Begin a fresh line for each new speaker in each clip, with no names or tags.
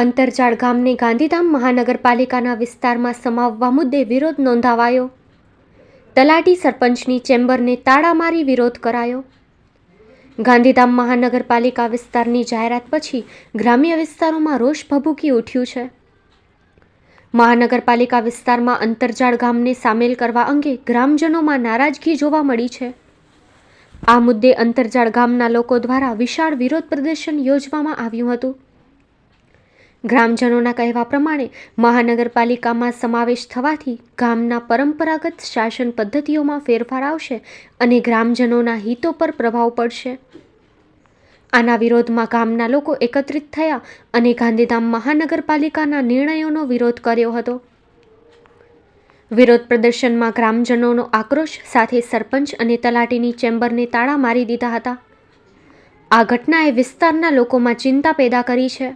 અંતરજાળ ગામને ગાંધીધામ મહાનગરપાલિકાના વિસ્તારમાં સમાવવા મુદ્દે વિરોધ નોંધાવાયો. તલાટી સરપંચની ચેમ્બરને તાળા મારી વિરોધ કરાયો. ગાંધીધામ મહાનગરપાલિકા વિસ્તારની જાહેરાત પછી ગ્રામ્ય વિસ્તારોમાં રોષ ભભૂકી ઉઠ્યું છે. મહાનગરપાલિકા વિસ્તારમાં અંતરજાળ ગામને સામેલ કરવા અંગે ગ્રામજનોમાં નારાજગી જોવા મળી છે. આ મુદ્દે અંતરજાળ ગામના લોકો દ્વારા વિશાળ વિરોધ પ્રદર્શન યોજવામાં આવ્યું હતું. ગ્રામજનોના કહેવા પ્રમાણે, મહાનગરપાલિકામાં સમાવેશ થવાથી ગામના પરંપરાગત શાસન પદ્ધતિઓમાં ફેરફાર આવશે અને ગ્રામજનોના હિતો પર પ્રભાવ પડશે. આના વિરોધમાં ગામના લોકો એકત્રિત થયા અને ગાંધીધામ મહાનગરપાલિકાના નિર્ણયોનો વિરોધ કર્યો હતો. વિરોધ પ્રદર્શનમાં ગ્રામજનોનો આક્રોશ સાથે સરપંચ અને તલાટીની ચેમ્બરને તાળા મારી દીધા હતા. આ ઘટનાએ વિસ્તારના લોકોમાં ચિંતા પેદા કરી છે.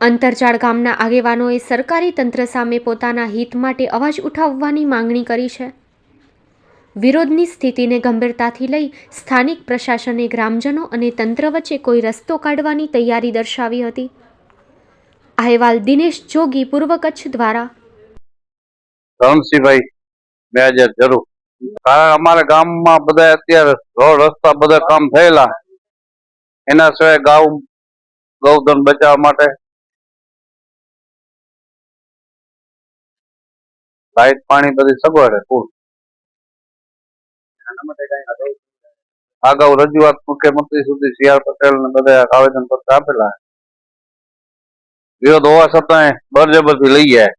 અંતરજાળ ગામના આગેવાનોએ સરકારી તંત્ર સામે પોતાના હિત માટે અવાજ ઉઠાવવાની માંગણી કરી છે. વિરોધની સ્થિતિને ગંભીરતાથી લઈ સ્થાનિક પ્રશાસને ગ્રામજનો અને તંત્ર વચ્ચે કોઈ રસ્તો કાઢવાની તૈયારી દર્શાવી હતી. અહેવાલ દિનેશ જોગી, પૂર્વ કચ્છ દ્વારા.
રણસિંહભાઈ મેજર જરૂર. કારણ અમારા ગામમાં બધા અત્યારે રોડ રસ્તા બધા કામ થયેલા. એના સિવાય ગાવ ગૌધન બચાવવા માટે લાઈટ પાણી બધી સગવડ છે ફૂલ અગાઉ? રજૂઆત મુખ્યમંત્રી સુધી સી આર પટેલ ને બધા આવેદન પત્ર આપેલા. વિરોધ હોવા છતાંય બળજબરથી લઈ જાય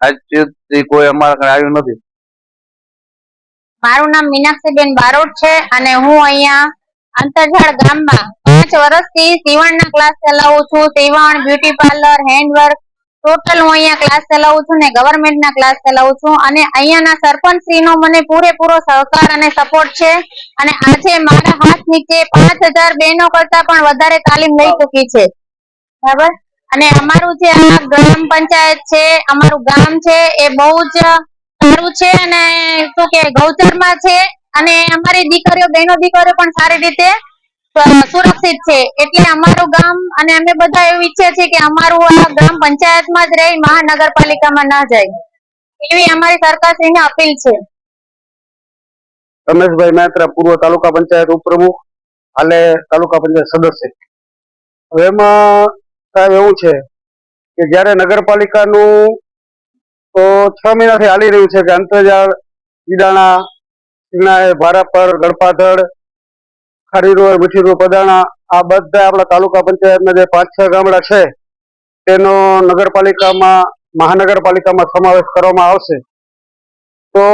આજ કોઈ અમારા કઈ આવ્યું નથી.
મારું નામ મીનાક્ષીબેન બારોટ છે અને હું અહીંયા અંતરઝાળ ગામમાં પાંચ વર્ષથી સીવણના ક્લાસ ચલાવું છું. સીવણ બ્યુટી પાર્લર હેન્ડવર્ક ટોટલ હું અહીંયા ક્લાસ ચલાવું છું ને ગવર્મેન્ટના ક્લાસ ચલાવું છું અને અહીંયાના સરપંચ શ્રીનો મને પૂરેપૂરો સહકાર અને સપોર્ટ છે. અને આજે મારા હાથ નીચે પાંચ હજાર બહેનો કરતા પણ વધારે તાલીમ લઈ ચૂકી છે. બરાબર? અને અમારું જે આ ગ્રામ પંચાયત છે, અમારું ગામ છે, એ બહુ જ સારું છે અને શું કે ગૌચરમાં છે. અને અમારી દીકરીઓ, બહેનો, દીકરીઓ પણ સારી રીતે સુરક્ષિત છે. એટલે અમારું ગામ અને અમે બધા એવું ઈચ્છે છે કે અમારું આ ગ્રામ પંચાયતમાં જ રહી, મહાનગરપાલિકામાં ના જાય. એવી અમારી સરકારશ્રીને અપીલ છે.
રમેશભાઈ મહેત્રા, પૂર્વ તાલુકા પંચાયત ઉપપ્રમુખ, હાલે તાલુકા પંચાયત સદસ્ય. હવે એમાં સાહેબ એવું છે કે જ્યારે નગરપાલિકાનું તો છ મહિનાથી હાલી રહ્યું છે કે અંતરજાળ ઈડાણા સિંગણાએ ભારાપર ગળપાધડ ખારીરોડ મીઠીરોડ પદાણા આ બધા આપણા તાલુકા પંચાયતના જે પાંચ, છ ગામડા છે, તેનો નગરપાલિકામાં, મહાનગરપાલિકામાં સમાવેશ કરવામાં આવશે. તો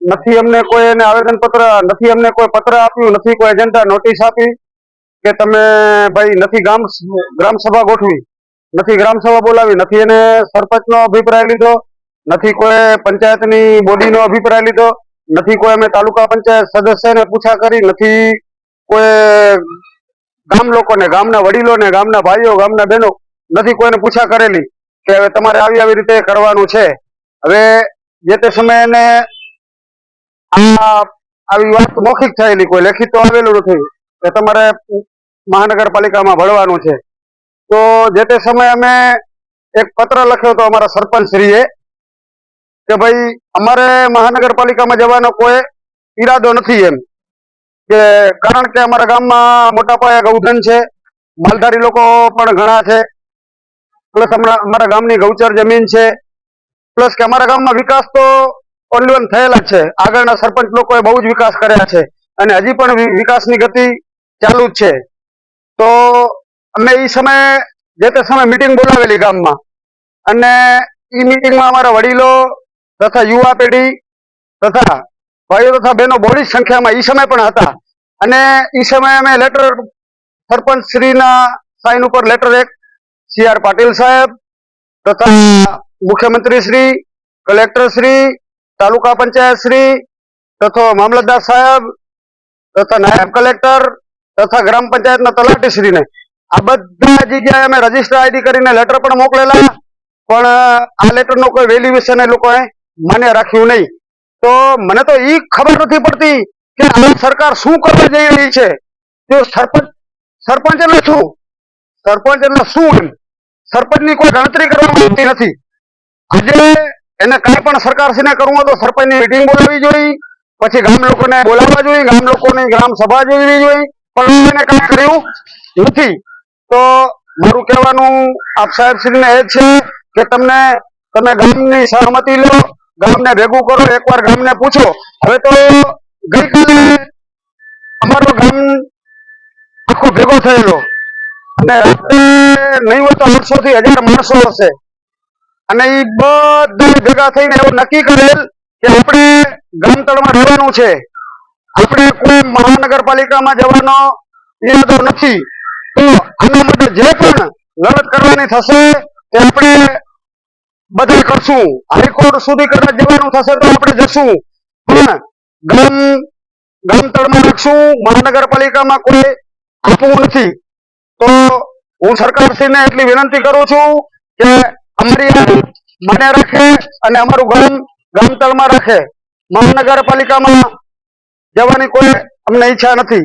નથી અમને કોઈ એને આવેદન પત્ર નથી અમને કોઈ પત્ર આપ્યું, નથી કોઈ એજન્ડા નોટિસ આપી કે તમે ભાઈ નથી ગામ, ગ્રામ સભા ગોઠવી. નથી ગ્રામસભા બોલાવી, નથી એને સરપંચનો અભિપ્રાય લીધો, નથી કોઈ પંચાયતની બોડીનો અભિપ્રાય લીધો. નથી કોઈ અમે તાલુકા પંચાયત સદસ્યને પૂછા કરી, નથી કોઈ ગામ લોકોને, ગામના વડીલોને, ગામના ભાઈઓ, ગામના બહેનો નથી કોઈને પૂછા કરેલી કે હવે તમારે આવી આવી રીતે કરવાનું છે. હવે જે તે સમયે આ આવી વાત મૌખિક થયેલી, કોઈ લેખિત તો આવેલું નથી કે તમારે મહાનગરપાલિકામાં ભળવાનું છે. તો જે તે સમયે અમે એક પત્ર લખ્યો હતો અમારા સરપંચ શ્રીએ કે ભાઈ, અમારે મહાનગરપાલિકામાં જવાનો કોઈ ઈરાદો નથી એમ. કે કારણ કે અમારા ગામમાં મોટા પાયે ગૌધન છે, માલધારી લોકો પણ ઘણા છે, પ્લસ અમારા ગામની ગૌચર જમીન છે, પ્લસ કે અમારા ગામમાં વિકાસ તો ઓનલી વન થયેલા છે. આગળના સરપંચ લોકોએ બહુ જ વિકાસ કર્યા છે અને હજી પણ વિકાસની ગતિ ચાલુ જ છે. તો અમે એ સમયે, જે તે સમયે મિટિંગ બોલાવેલી ગામમાં. અને એ મિટિંગમાં અમારા વડીલો તથા યુવા પેઢી તથા ભાઈઓ તથા બહેનો બહોળી સંખ્યામાં એ સમય પણ હતા. અને એ સમયે અમે લેટર સરપંચ શ્રીના સાઇન ઉપર લેટર એક સી આર પાટીલ સાહેબ તથા મુખ્યમંત્રી શ્રી કલેક્ટર શ્રી, તાલુકા પંચાયત શ્રી તથા મામલતદાર સાહેબ તથા નાયબ કલેક્ટર તથા ગ્રામ પંચાયતના તલાટી શ્રીને. આ બધા જગ્યાએ અમે રજિસ્ટર આઈડી કરીને લેટર પણ મોકલેલા. પણ આ લેટરનો કોઈ વેલ્યુએશન એ લોકોએ માન્ય રાખ્યું નહીં. તો મને તો ઈ ખબર નથી પડતી કે આ સરકાર શું કરવા જઈ રહી છે. તો સરપંચ સરપંચ એટલે શું? સરપંચ એટલે શું એમ? સરપંચની કોઈ ગણતરી કરવામાં આવતી નથી. આજે એને કાંઈ પણ સરકારશ્રીને કરવું હોય તો સરપંચની મિટિંગ બોલાવી જોઈએ પછી ગામ લોકોને બોલાવવા જોઈએ ગામ લોકોની ગ્રામ સભા જોવી જોઈએ પણ એને કાંઈ કર્યું નથી. તો મારું કહેવાનું આપ સાહેબશ્રીને એ છે કે તમને, તમે ગામની સહમતી લો ગામને ભેગું કરો, એકવાર ગામને પૂછો. હવે તો ગઈકાલે અમારો ગામ આખો ભેગો થયેલો. અને રાત્રે નહીં હોય તો આઠસો થી હજાર માણસો હશે. અને એ બધા ભેગા થઈને એવું નક્કી કરેલ કે આપણે ગામતળમાં રહેવાનું છે. આપણે કોઈ મહાનગરપાલિકામાં જવાનો ઈરાદો નથી. તો આના માટે જે પણ લડત કરવાની થશે તે આપણે બધા કરશું. હાઈકોર્ટ સુધી કરવા જવાનું થશે તો આપણે જશું. પણ ગામ ગામતળમાં રાખશું. મહાનગરપાલિકામાં કોઈ આપવું નથી. તો હું સરકારશ્રીને એટલી વિનંતી કરું છું કે અમારી મને રાખે અને અમારું ગામ ગામતળમાં રાખે. મહાનગરપાલિકામાં જવાની કોઈ અમને ઈચ્છા નથી.